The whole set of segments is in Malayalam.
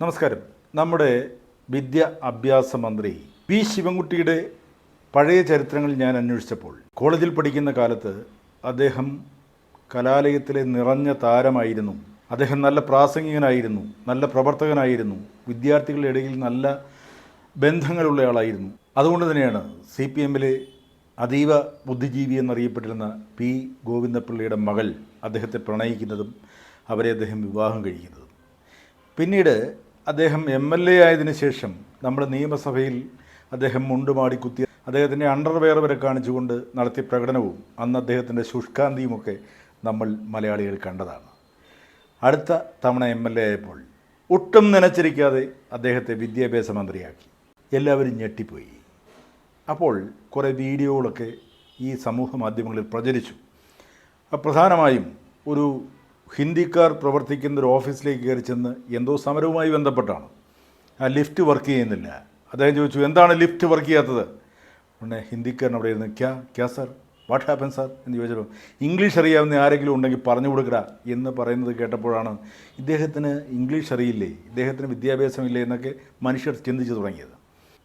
നമസ്കാരം. നമ്മുടെ വിദ്യ അഭ്യാസ മന്ത്രി പി ശിവൻകുട്ടിയുടെ പഴയ ചരിത്രങ്ങൾ ഞാൻ അന്വേഷിച്ചപ്പോൾ കോളേജിൽ പഠിക്കുന്ന കാലത്ത് അദ്ദേഹം കലാലയത്തിലെ നിറഞ്ഞ താരമായിരുന്നു. അദ്ദേഹം നല്ല പ്രാസംഗികനായിരുന്നു നല്ല പ്രവർത്തകനായിരുന്നു വിദ്യാർത്ഥികളുടെ ഇടയിൽ നല്ല ബന്ധങ്ങളുള്ള ആളായിരുന്നു. അതുകൊണ്ട് തന്നെയാണ് സി പി എമ്മിലെ അതീവ ബുദ്ധിജീവി എന്നറിയപ്പെട്ടിരുന്ന പി ഗോവിന്ദപിള്ളയുടെ മകൾ അദ്ദേഹത്തെ പ്രണയിക്കുന്നതും അവരെ അദ്ദേഹം വിവാഹം കഴിക്കുന്നതും. പിന്നീട് അദ്ദേഹം എം എൽ എ ആയതിനു ശേഷം നമ്മുടെ നിയമസഭയിൽ അദ്ദേഹം മുണ്ടുമാടി കുത്തി. അദ്ദേഹത്തിന്റെ അണ്ടർവെയർ വരെ കാണിച്ചുകൊണ്ട് നടത്തിയ പ്രകടനവും അന്ന് അദ്ദേഹത്തിന്റെ ശുഷ്കാന്തിയുമൊക്കെ നമ്മൾ മലയാളികൾ കണ്ടതാണ്. അടുത്ത തവണ എം എൽ എ ആയപ്പോൾ ഒട്ടും നനച്ചിരിക്കാതെ അദ്ദേഹത്തെ വിദ്യാഭ്യാസ മന്ത്രിയാക്കി. എല്ലാവരും ഞെട്ടിപ്പോയി. അപ്പോൾ കുറേ വീഡിയോകളൊക്കെ ഈ സമൂഹ മാധ്യമങ്ങളിൽ പ്രചരിച്ചു. പ്രധാനമായും ഒരു ഹിന്ദിക്കാർ പ്രവർത്തിക്കുന്ന ഒരു ഓഫീസിലേക്ക് കയറി ചെന്ന് എന്തോ സമരവുമായി ബന്ധപ്പെട്ടാണ്. ആ ലിഫ്റ്റ് വർക്ക് ചെയ്യുന്നില്ല. അദ്ദേഹം ചോദിച്ചു എന്താണ് ലിഫ്റ്റ് വർക്ക് ചെയ്യാത്തത്? ഉടനെ ഹിന്ദിക്കാരൻ അവിടെ ഇരുന്ന് ക്യാ ക്യാ സാർ? What happen sir? എന്ന് ചോദിച്ചു ഇംഗ്ലീഷ് അറിയാവുന്ന ആരെങ്കിലും ഉണ്ടെങ്കിൽ പറഞ്ഞു കൊടുക്കടാ എന്ന് പറയുന്നത് കേട്ടപ്പോഴാണ് ഇദ്ദേഹത്തിന് ഇംഗ്ലീഷ് അറിയില്ലേ ഇദ്ദേഹത്തിന് വിദ്യാഭ്യാസമില്ലേ എന്നൊക്കെ മനുഷ്യർ ചിന്തിച്ചു തുടങ്ങിയത്.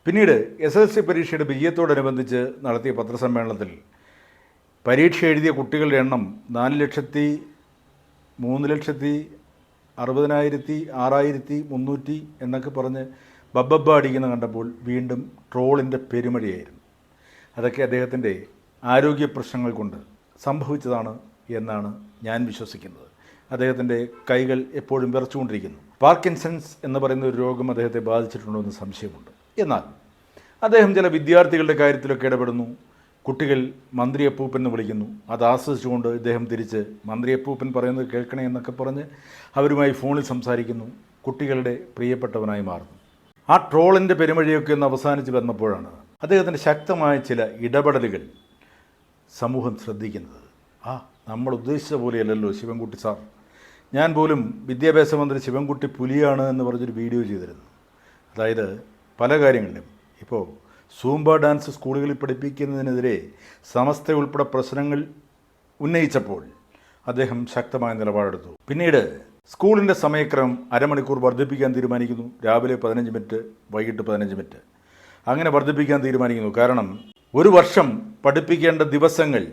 പിന്നീട് എസ് എൽ സി പരീക്ഷയുടെ വിജയത്തോടനുബന്ധിച്ച് നടത്തിയ പത്രസമ്മേളനത്തിൽ പരീക്ഷ എഴുതിയ കുട്ടികളുടെ എണ്ണം നാല് ലക്ഷത്തി മൂന്ന് ലക്ഷത്തി അറുപതിനായിരത്തി ആറായിരത്തി മുന്നൂറ്റി എന്നൊക്കെ പറഞ്ഞ് ബബ്ബബ്ബ അടിക്കുന്ന കണ്ടപ്പോൾ വീണ്ടും ട്രോളിന്റെ പെരുമഴയായിരുന്നു. അതൊക്കെ അദ്ദേഹത്തിന്റെ ആരോഗ്യ പ്രശ്നങ്ങൾ കൊണ്ട് സംഭവിച്ചതാണ് എന്നാണ് ഞാൻ വിശ്വസിക്കുന്നത്. അദ്ദേഹത്തിന്റെ കൈകൾ എപ്പോഴും വിറച്ചുകൊണ്ടിരിക്കുന്നു. പാർക്കിൻസൺസ് എന്ന് പറയുന്ന ഒരു രോഗം അദ്ദേഹത്തെ ബാധിച്ചിട്ടുണ്ടോ എന്ന് സംശയമുണ്ട്. എന്നാൽ അദ്ദേഹം ചില വിദ്യാർത്ഥികളുടെ കാര്യത്തിലൊക്കെ ഇടപെടുന്നു. കുട്ടികൾ മന്ത്രിയപ്പൂപ്പൻ എന്ന് വിളിക്കുന്നു. അത് ആസ്വദിച്ചുകൊണ്ട് ഇദ്ദേഹം തിരിച്ച് മന്ത്രിയപ്പൂപ്പൻ പറയുന്നത് കേൾക്കണേ എന്നൊക്കെ പറഞ്ഞ് അവരുമായി ഫോണിൽ സംസാരിക്കുന്നു. കുട്ടികളുടെ പ്രിയപ്പെട്ടവനായി മാറുന്നു. ആ ട്രോളിന്റെ പെരുമഴയൊക്കെ ഒന്ന് അവസാനിച്ച് വന്നപ്പോഴാണ് അദ്ദേഹത്തിന്റെ ശക്തമായ ചില ഇടപെടലുകൾ സമൂഹം ശ്രദ്ധിക്കുന്നത്. ആ നമ്മൾ ഉദ്ദേശിച്ച പോലെയല്ലല്ലോ ശിവൻകുട്ടി സാർ. ഞാൻ പോലും വിദ്യാഭ്യാസ മന്ത്രി ശിവൻകുട്ടി പുലിയാണ് എന്ന് പറഞ്ഞൊരു വീഡിയോ ചെയ്തിരുന്നു. അതായത് പല കാര്യങ്ങളിലും. ഇപ്പോൾ സൂംബ ഡാൻസ് സ്കൂളുകളിൽ പഠിപ്പിക്കുന്നതിനെതിരെ സമസ്ത ഉൾപ്പെടെ പ്രശ്നങ്ങൾ ഉന്നയിച്ചപ്പോൾ അദ്ദേഹം ശക്തമായ നിലപാടെടുത്തു. പിന്നീട് സ്കൂളിന്റെ സമയക്രമം അരമണിക്കൂർ വർദ്ധിപ്പിക്കാൻ തീരുമാനിക്കുന്നു. രാവിലെ പതിനഞ്ച് മിനിറ്റ് വൈകിട്ട് പതിനഞ്ച് മിനിറ്റ്. അങ്ങനെ വർദ്ധിപ്പിക്കാൻ തീരുമാനിക്കുന്നു. കാരണം ഒരു വർഷം പഠിപ്പിക്കേണ്ട ദിവസങ്ങൾ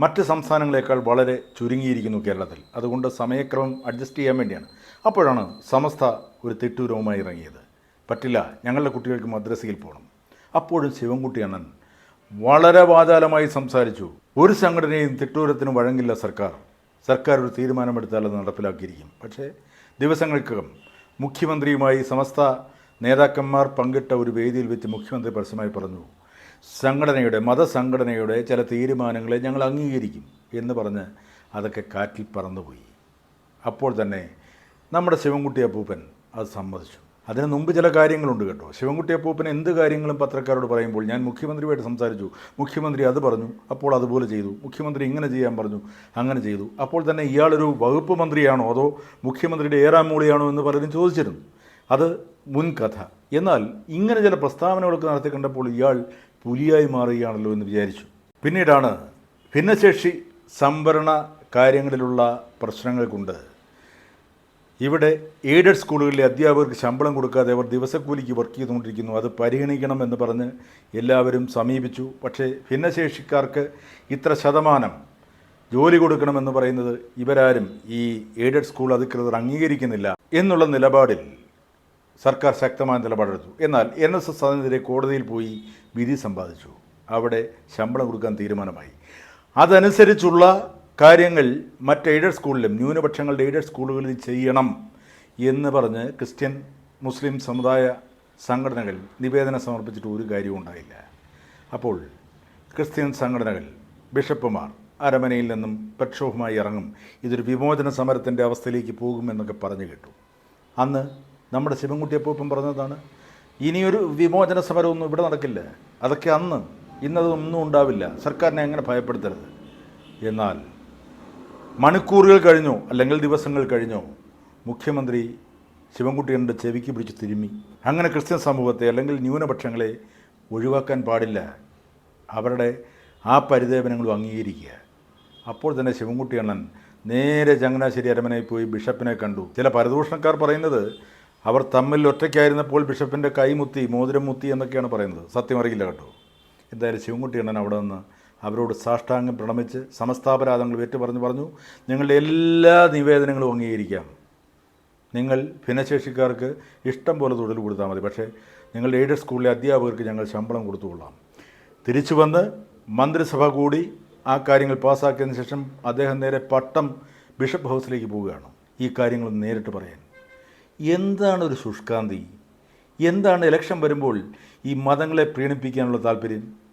മറ്റ് സംസ്ഥാനങ്ങളെക്കാൾ വളരെ ചുരുങ്ങിയിരിക്കുന്നു കേരളത്തിൽ. അതുകൊണ്ട് സമയക്രമം അഡ്ജസ്റ്റ് ചെയ്യാൻ വേണ്ടിയാണ്. അപ്പോഴാണ് സമസ്ത ഒരു തെറ്റൂരവുമായി ഇറങ്ങിയത്. പറ്റില്ല ഞങ്ങളുടെ കുട്ടികൾക്ക് മദ്രസയിൽ പോകണം. അപ്പോഴും ശിവൻകുട്ടി അണ്ണൻ വളരെ വാചാലമായി സംസാരിച്ചു. ഒരു സംഘടനയും തിട്ടൂരത്തിന് വഴങ്ങില്ല സർക്കാർ. സർക്കാർ ഒരു തീരുമാനമെടുത്താൽ അത് നടപ്പിലാക്കിയിരിക്കും. പക്ഷേ ദിവസങ്ങൾക്കകം മുഖ്യമന്ത്രിയുമായി സമസ്ത നേതാക്കന്മാർ പങ്കിട്ട ഒരു വേദിയിൽ വെച്ച് മുഖ്യമന്ത്രി പരസ്യമായി പറഞ്ഞു സംഘടനയുടെ മതസംഘടനയുടെ ചില തീരുമാനങ്ങളെ ഞങ്ങൾ അംഗീകരിക്കും എന്ന് പറഞ്ഞ് അതൊക്കെ കാറ്റിൽ പറന്നുപോയി. അപ്പോൾ തന്നെ നമ്മുടെ ശിവൻകുട്ടി അപ്പൂപ്പൻ അത് സമ്മതിച്ചു. അതിന് മുമ്പ് ചില കാര്യങ്ങളുണ്ട് കേട്ടോ. ശിവൻകുട്ടി അപ്പൂപ്പൻ എന്ത് കാര്യങ്ങളും പത്രക്കാരോട് പറയുമ്പോൾ ഞാൻ മുഖ്യമന്ത്രിയുമായിട്ട് സംസാരിച്ചു. മുഖ്യമന്ത്രി അത് പറഞ്ഞു അപ്പോൾ അതുപോലെ ചെയ്തു. മുഖ്യമന്ത്രി ഇങ്ങനെ ചെയ്യാൻ പറഞ്ഞു അങ്ങനെ ചെയ്തു. അപ്പോൾ തന്നെ ഇയാളൊരു വകുപ്പ് മന്ത്രിയാണോ അതോ മുഖ്യമന്ത്രിയുടെ ഏറാം മൂളിയാണോ എന്ന് പലരും ചോദിച്ചിരുന്നു. അത് മുൻകഥ എന്നാൽ ഇങ്ങനെ ചില പ്രസ്താവനകളൊക്കെ നടത്തി കണ്ടപ്പോൾ ഇയാൾ പുലിയായി മാറുകയാണല്ലോ എന്ന് വിചാരിച്ചു. പിന്നീടാണ് ഭിന്നശേഷി സംവരണ കാര്യങ്ങളിലുള്ള പ്രശ്നങ്ങൾ കൊണ്ട് ഇവിടെ എയ്ഡഡ് സ്കൂളുകളിലെ അധ്യാപകർക്ക് ശമ്പളം കൊടുക്കാതെ അവർ ദിവസക്കൂലിക്ക് വർക്ക് ചെയ്തുകൊണ്ടിരിക്കുന്നു. അത് പരിഗണിക്കണം എന്ന് പറഞ്ഞ് എല്ലാവരും സമീപിച്ചു. പക്ഷേ ഭിന്നശേഷിക്കാർക്ക് ഇത്ര ശതമാനം ജോലി കൊടുക്കണമെന്ന് പറയുന്നത് ഇവരാരും ഈ എയ്ഡഡ് സ്കൂൾ അധികൃതർ അംഗീകരിക്കുന്നില്ല എന്നുള്ള നിലപാടിൽ സർക്കാർ ശക്തമായ നിലപാടെടുത്തു. എന്നാൽ എൻ എസ് എസ് അതിനെതിരെ കോടതിയിൽ പോയി വിധി സമ്പാദിച്ചു. അവിടെ ശമ്പളം കൊടുക്കാൻ തീരുമാനമായി. അതനുസരിച്ചുള്ള കാര്യങ്ങൾ മറ്റ് എയ്ഡഡ് സ്കൂളിലും ന്യൂനപക്ഷങ്ങളുടെ എയ്ഡഡ് സ്കൂളുകളിൽ ചെയ്യണം എന്ന് പറഞ്ഞ് ക്രിസ്ത്യൻ മുസ്ലിം സമുദായ സംഘടനകൾ നിവേദനം സമർപ്പിച്ചിട്ട് ഒരു കാര്യവും ഉണ്ടായില്ല. അപ്പോൾ ക്രിസ്ത്യൻ സംഘടനകൾ ബിഷപ്പുമാർ അരമനയിൽ നിന്നും പ്രക്ഷോഭമായി ഇറങ്ങും. ഇതൊരു വിമോചന സമരത്തിന്റെ അവസ്ഥയിലേക്ക് പോകുമെന്നൊക്കെ പറഞ്ഞു കേട്ടു. അന്ന് നമ്മുടെ ശിവൻകുട്ടിയപ്പൂപ്പം പറഞ്ഞതാണ് ഇനിയൊരു വിമോചന സമരമൊന്നും ഇവിടെ നടക്കില്ല. അതൊക്കെ അന്ന് ഇന്നതൊന്നും ഉണ്ടാവില്ല. സർക്കാരിനെ അങ്ങനെ ഭയപ്പെടുത്തരുത്. എന്നാൽ മണിക്കൂറുകൾ കഴിഞ്ഞോ അല്ലെങ്കിൽ ദിവസങ്ങൾ കഴിഞ്ഞോ മുഖ്യമന്ത്രി ശിവൻകുട്ടിയുടെ ചെവിക്ക് പിടിച്ച് തിരുമ്മി. അങ്ങനെ ക്രിസ്ത്യൻ സമൂഹത്തെ അല്ലെങ്കിൽ ന്യൂനപക്ഷങ്ങളെ ഒഴിവാക്കാൻ പാടില്ല. അവരുടെ ആ പരിദേവനങ്ങളും അംഗീകരിക്കുക. അപ്പോൾ തന്നെ ശിവൻകുട്ടി അണ്ണൻ നേരെ ചങ്ങനാശ്ശേരി അരമനയിൽ പോയി ബിഷപ്പിനെ കണ്ടു. ചില പരദൂഷണക്കാർ പറയുന്നത് അവർ തമ്മിൽ ഒറ്റയ്ക്കായിരുന്നപ്പോൾ ബിഷപ്പിന്റെ കൈമുത്തി മോതിരം മുത്തി എന്നൊക്കെയാണ് പറയുന്നത്. സത്യം അറിയില്ല കേട്ടോ. എന്തായാലും ശിവൻകുട്ടി അണ്ണൻ അവിടെ നിന്ന് അവരോട് സാഷ്ടാംഗം പ്രണമിച്ച് സമസ്താപരാധങ്ങൾ ഏറ്റുപറഞ്ഞു പറഞ്ഞു ഞങ്ങളുടെ എല്ലാ നിവേദനങ്ങളും അംഗീകരിക്കാം. നിങ്ങൾ ഭിന്നശേഷിക്കാർക്ക് ഇഷ്ടം പോലെ തൊഴിൽ കൊടുത്താൽ മതി. പക്ഷേ നിങ്ങളുടെ എയ്ഡഡ് സ്കൂളിലെ അധ്യാപകർക്ക് ഞങ്ങൾ ശമ്പളം കൊടുത്തുകൊള്ളാം തിരിച്ചു വന്ന് മന്ത്രിസഭ കൂടി ആ കാര്യങ്ങൾ പാസ്സാക്കിയതിന് ശേഷം അദ്ദേഹം നേരെ പട്ടം ബിഷപ്പ് ഹൗസിലേക്ക് പോവുകയാണ്. ഈ കാര്യങ്ങൾ നേരിട്ട് പറയാൻ. എന്താണ് ഒരു ശുഷ്കാന്തി? എന്താണ് ഇലക്ഷൻ വരുമ്പോൾ ഈ മതങ്ങളെ പ്രീണിപ്പിക്കാനുള്ള താല്പര്യം?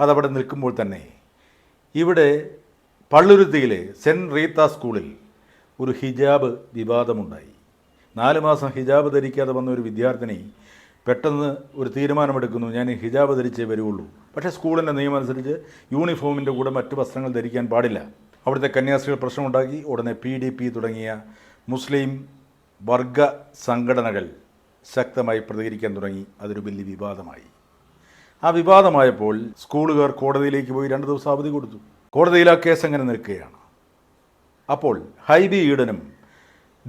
അതവിടെ നിൽക്കുമ്പോൾ തന്നെ ഇവിടെ പള്ളുരുത്തിയിലെ സെന്റ് റീത്ത സ്കൂളിൽ ഒരു ഹിജാബ് വിവാദമുണ്ടായി. നാല് മാസം ഹിജാബ് ധരിക്കാതെ വന്ന ഒരു വിദ്യാർത്ഥിനി പെട്ടെന്ന് ഒരു തീരുമാനമെടുക്കുന്നു. ഞാൻ ഹിജാബ് ധരിച്ചേ വരുള്ളൂ പക്ഷേ സ്കൂളിന്റെ നിയമം അനുസരിച്ച് യൂണിഫോമിന്റെ കൂടെ മറ്റ് വസ്ത്രങ്ങൾ ധരിക്കാൻ പാടില്ല. അവിടുത്തെ കന്യാസ്ത്രീകൾ പ്രശ്നമുണ്ടാക്കി. ഉടനെ പി ഡി പി തുടങ്ങിയ മുസ്ലിം വർഗ സംഘടനകൾ ശക്തമായി പ്രതികരിക്കാൻ തുടങ്ങി. അതൊരു വലിയ വിവാദമായി. ആ വിവാദമായപ്പോൾ സ്കൂളുകാർ കോടതിയിലേക്ക് പോയി രണ്ട് ദിവസം അവധി കൊടുത്തു. കോടതിയിൽ ആ കേസ് അങ്ങനെ നിൽക്കുകയാണ്. അപ്പോൾ ഹൈബി ഈഡനും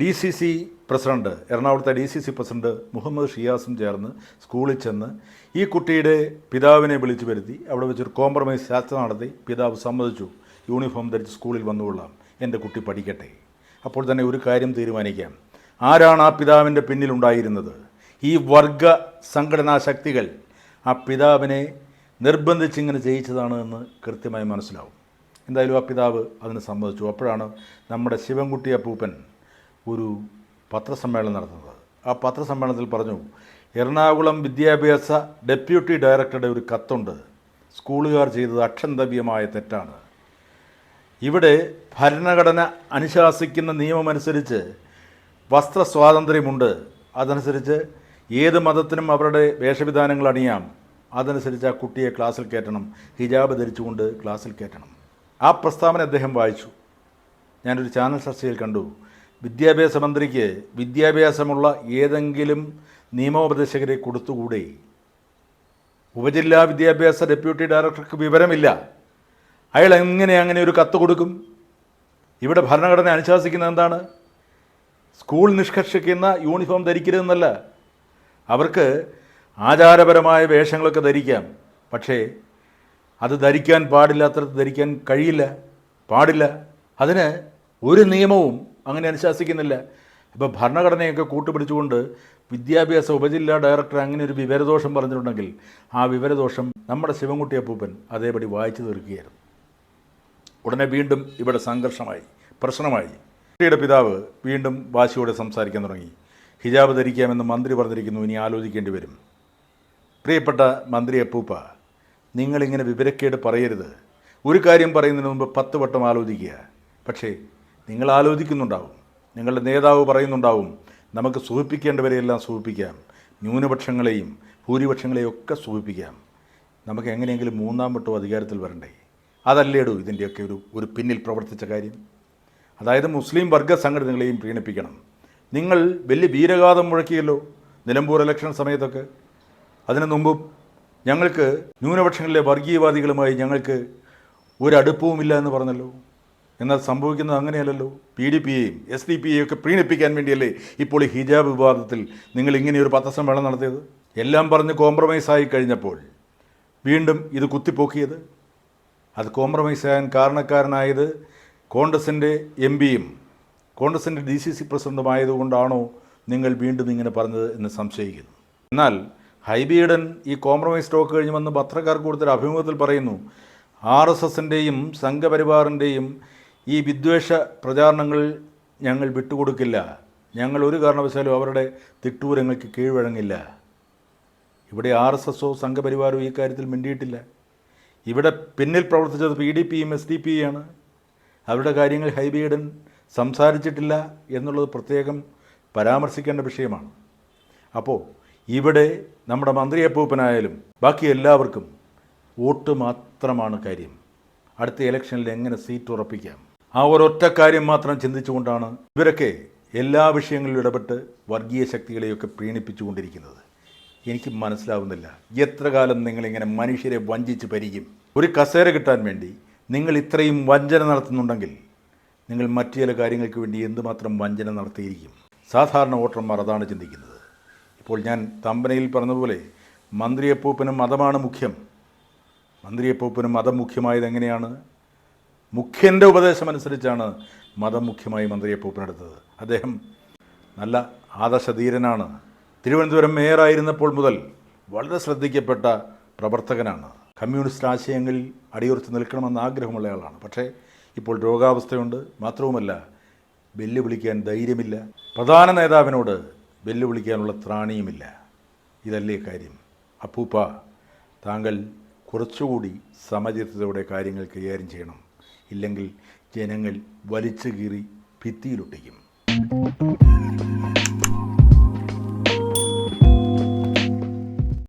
ഡി സി സി പ്രസിഡന്റ് എറണാകുളത്തെ D C C president Muhammad ഷിയാസും ചേർന്ന് സ്കൂളിൽ ചെന്ന് ഈ കുട്ടിയുടെ പിതാവിനെ വിളിച്ചു വരുത്തി അവിടെ വെച്ചൊരു കോംപ്രമൈസ് ചർച്ച നടത്തി പിതാവ് സമ്മതിച്ചു. യൂണിഫോം ധരിച്ച് സ്കൂളിൽ വന്നുകൊള്ളാം. എന്റെ കുട്ടി പഠിക്കട്ടെ. അപ്പോൾ തന്നെ ഒരു കാര്യം തീരുമാനിക്കാം. ആരാണ് ആ പിതാവിന്റെ പിന്നിലുണ്ടായിരുന്നത്? ഈ വർഗ സംഘടനാ ശക്തികൾ ആ പിതാവിനെ നിർബന്ധിച്ചിങ്ങനെ ചെയ്യിച്ചതാണ് എന്ന് കൃത്യമായി മനസ്സിലാവും. എന്തായാലും ആ പിതാവ് അതിന് സമ്മതിച്ചു. അപ്പോഴാണ് നമ്മുടെ ശിവൻകുട്ടി അപ്പൂപ്പൻ ഒരു പത്രസമ്മേളനം നടത്തുന്നത്. ആ പത്രസമ്മേളനത്തിൽ പറഞ്ഞു എറണാകുളം വിദ്യാഭ്യാസ ഡെപ്യൂട്ടി ഡയറക്ടറുടെ ഒരു കത്തുണ്ട്. സ്കൂളുകാർ ചെയ്തത് അക്ഷന്തവ്യമായ തെറ്റാണ്. ഇവിടെ ഭരണഘടന അനുശാസിക്കുന്ന നിയമമനുസരിച്ച് വസ്ത്ര സ്വാതന്ത്ര്യമുണ്ട് അതനുസരിച്ച് ഏത് മതത്തിനും അവരുടെ വേഷവിധാനങ്ങൾ അണിയാം. അതനുസരിച്ച് ആ കുട്ടിയെ ക്ലാസ്സിൽ കയറ്റണം. ഹിജാബ് ധരിച്ചുകൊണ്ട് ക്ലാസ്സിൽ കയറ്റണം. ആ പ്രസ്താവന അദ്ദേഹം വായിച്ചു. ഞാനൊരു ചാനൽ ചർച്ചയിൽ കണ്ടു. വിദ്യാഭ്യാസ മന്ത്രിക്ക് വിദ്യാഭ്യാസമുള്ള ഏതെങ്കിലും നിയമോപദേശകരെ കൊടുത്തുകൂടെ? ഉപജില്ലാ വിദ്യാഭ്യാസ ഡെപ്യൂട്ടി ഡയറക്ടർക്ക് വിവരമില്ല. അയാൾ എങ്ങനെ അങ്ങനെ ഒരു കത്ത് കൊടുക്കും? ഇവിടെ ഭരണഘടന അനുശാസിക്കുന്നത് എന്താണ്? സ്കൂൾ നിഷ്കർഷിക്കുന്ന യൂണിഫോം ധരിക്കരുതെന്നല്ല. അവർക്ക് ആചാരപരമായ വേഷങ്ങളൊക്കെ ധരിക്കാം. പക്ഷേ അത് ധരിക്കാൻ പാടില്ലാത്തടത്ത് ധരിക്കാൻ കഴിയില്ല പാടില്ല. അതിന് ഒരു നിയമവും അങ്ങനെ അനുശാസിക്കുന്നില്ല. ഇപ്പോൾ ഭരണഘടനയൊക്കെ കൂട്ടുപിടിച്ചുകൊണ്ട് വിദ്യാഭ്യാസ ഉപജില്ലാ ഡയറക്ടർ അങ്ങനെ ഒരു വിവരദോഷം പറഞ്ഞിട്ടുണ്ടെങ്കിൽ ആ വിവരദോഷം നമ്മുടെ ശിവൻകുട്ടി അപ്പൂപ്പൻ അതേപടി വായിച്ചു തീർക്കുകയായിരുന്നു. ഉടനെ വീണ്ടും ഇവിടെ സംഘർഷമായി പ്രശ്നമായി. കുട്ടിയുടെ പിതാവ് വീണ്ടും വാശിയോടെ സംസാരിക്കാൻ തുടങ്ങി. ഹിജാബ് ധരിക്കാമെന്ന് മന്ത്രി പറഞ്ഞിരിക്കുന്നു ഇനി ആലോചിക്കേണ്ടി വരും. പ്രിയപ്പെട്ട മന്ത്രി അപ്പൂപ്പ നിങ്ങളിങ്ങനെ വിവരക്കേട് പറയരുത്. ഒരു കാര്യം പറയുന്നതിന് മുമ്പ് പത്ത് വട്ടം ആലോചിക്കുക. പക്ഷേ നിങ്ങൾ ആലോചിക്കുന്നുണ്ടാവും. നിങ്ങളുടെ നേതാവ് പറയുന്നുണ്ടാവും നമുക്ക് സൂഹിപ്പിക്കേണ്ടവരെയെല്ലാം സൂഹിപ്പിക്കാം ന്യൂനപക്ഷങ്ങളെയും ഭൂരിപക്ഷങ്ങളെയും ഒക്കെ സൂഹിപ്പിക്കാം നമുക്ക് എങ്ങനെയെങ്കിലും മൂന്നാം വട്ടവും അധികാരത്തിൽ വരണ്ടേ? അതല്ലേടൂ ഇതിന്റെയൊക്കെ ഒരു ഒരു പിന്നിൽ പ്രവർത്തിച്ച കാര്യം? അതായത് മുസ്ലിം വർഗ സംഘടനകളെയും പ്രീണിപ്പിക്കണം. നിങ്ങൾ വലിയ വീരഗാഥം മുഴക്കിയല്ലോ നിലമ്പൂർ ഇലക്ഷൻ സമയത്തൊക്കെ. അതിനു മുമ്പും ഞങ്ങൾക്ക് ന്യൂനപക്ഷങ്ങളിലെ വർഗീയവാദികളുമായി ഞങ്ങൾക്ക് ഒരടുപ്പവുമില്ല എന്ന് പറഞ്ഞല്ലോ. എന്നാൽ സംഭവിക്കുന്നത് അങ്ങനെയല്ലല്ലോ. പി ഡി പിയെയും എസ് ഡി പിയെയും ഒക്കെ പ്രീണിപ്പിക്കാൻ വേണ്ടിയല്ലേ ഇപ്പോൾ ഈ ഹിജാബ് വിവാദത്തിൽ നിങ്ങൾ ഇങ്ങനെ ഒരു പത്രസമ്മേളനം നടത്തിയത്? എല്ലാം പറഞ്ഞ് കോംപ്രമൈസ് ആയി കഴിഞ്ഞപ്പോൾ വീണ്ടും ഇത് കുത്തിപ്പോക്കിയത്? അത് കോംപ്രമൈസ് ആകാൻ കാരണക്കാരനായത് കോൺഗ്രസിന്റെ എം പിയും കോൺഗ്രസിന്റെ ഡി സി സി പ്രസിഡന്റുമായതുകൊണ്ടാണോ നിങ്ങൾ വീണ്ടും ഇങ്ങനെ പറഞ്ഞത് എന്ന് സംശയിക്കുന്നു. എന്നാൽ ഹൈബിയുടെ ഈ കോംപ്രമൈസ് സ്റ്റോക്ക് കഴിഞ്ഞ് വന്ന് പത്രക്കാർക്ക് കൊടുത്തൊരു അഭിമുഖത്തിൽ പറയുന്നു. ആർ എസ് എസിന്റെയും സംഘപരിവാറിന്റെയും ഈ വിദ്വേഷ പ്രചാരണങ്ങൾ ഞങ്ങൾ വിട്ടുകൊടുക്കില്ല. ഞങ്ങൾ ഒരു കാരണവശാലും അവരുടെ തിട്ടൂരങ്ങൾക്ക് കീഴ്വഴങ്ങില്ല. ഇവിടെ ആർ എസ് എസോ സംഘപരിവാരോ ഈ കാര്യത്തിൽ മിണ്ടിയിട്ടില്ല. ഇവിടെ പിന്നിൽ പ്രവർത്തിച്ചത് പി ഡി പിയും എസ് ഡി പിയാണ് അവരുടെ കാര്യങ്ങൾ ഹൈബീഡൻ സംസാരിച്ചിട്ടില്ല എന്നുള്ളത് പ്രത്യേകം പരാമർശിക്കേണ്ട വിഷയമാണ്. അപ്പോൾ ഇവിടെ നമ്മുടെ മന്ത്രി അപ്പൂപ്പനായാലും ബാക്കി എല്ലാവർക്കും വോട്ട് മാത്രമാണ് കാര്യം. അടുത്ത ഇലക്ഷനിൽ എങ്ങനെ സീറ്റ് ഉറപ്പിക്കാം? ആ ഒരൊറ്റ കാര്യം മാത്രം ചിന്തിച്ചുകൊണ്ടാണ് ഇവരൊക്കെ എല്ലാ വിഷയങ്ങളിലും ഇടപെട്ട് വർഗീയ ശക്തികളെയൊക്കെ പ്രീണിപ്പിച്ചുകൊണ്ടിരിക്കുന്നത്. എനിക്ക് മനസ്സിലാവുന്നില്ല. എത്ര കാലം നിങ്ങളിങ്ങനെ മനുഷ്യരെ വഞ്ചിച്ച് ഭരിക്കും ഒരു കസേര കിട്ടാൻ വേണ്ടി നിങ്ങൾ ഇത്രയും വഞ്ചന നടത്തുന്നുണ്ടെങ്കിൽ നിങ്ങൾ മറ്റു ചില കാര്യങ്ങൾക്ക് വേണ്ടി എന്തുമാത്രം വഞ്ചന നടത്തിയിരിക്കും? സാധാരണ വോട്ടർമാർ അതാണ് ചിന്തിക്കുന്നത്. അപ്പോൾ ഞാൻ തമ്പനയിൽ പറഞ്ഞതുപോലെ മന്ത്രിയപ്പൂപ്പനും മതമാണ് മുഖ്യം. മന്ത്രിയപ്പൂപ്പനും മതം മുഖ്യമായത് എങ്ങനെയാണ്? മുഖ്യന്റെ ഉപദേശം അനുസരിച്ചാണ് മതം മുഖ്യമായി മന്ത്രിയപ്പൂപ്പനെടുത്തത് അദ്ദേഹം നല്ല ആദർശധീരനാണ്. തിരുവനന്തപുരം മേയറായിരുന്നപ്പോൾ മുതൽ വളരെ ശ്രദ്ധിക്കപ്പെട്ട പ്രവർത്തകനാണ്. കമ്മ്യൂണിസ്റ്റ് ആശയങ്ങളിൽ അടിയുറച്ച് നിൽക്കണമെന്ന് ആഗ്രഹമുള്ള ആളാണ്. പക്ഷേ ഇപ്പോൾ രോഗാവസ്ഥയുണ്ട്. മാത്രവുമല്ല വെല്ലുവിളിക്കാൻ ധൈര്യമില്ല. പ്രധാന നേതാവിനോട് വെല്ലുവിളിക്കാനുള്ള ത്രാണിയുമില്ല. ഇതല്ലേ കാര്യം. അപ്പൂപ്പ താങ്കൾ കുറച്ചുകൂടി സമചിത്തതയോടെ കാര്യങ്ങൾ കൈകാര്യം ചെയ്യണം. ഇല്ലെങ്കിൽ ജനങ്ങൾ വലിച്ചു കീറി ഭിത്തിയിലൊട്ടിക്കും.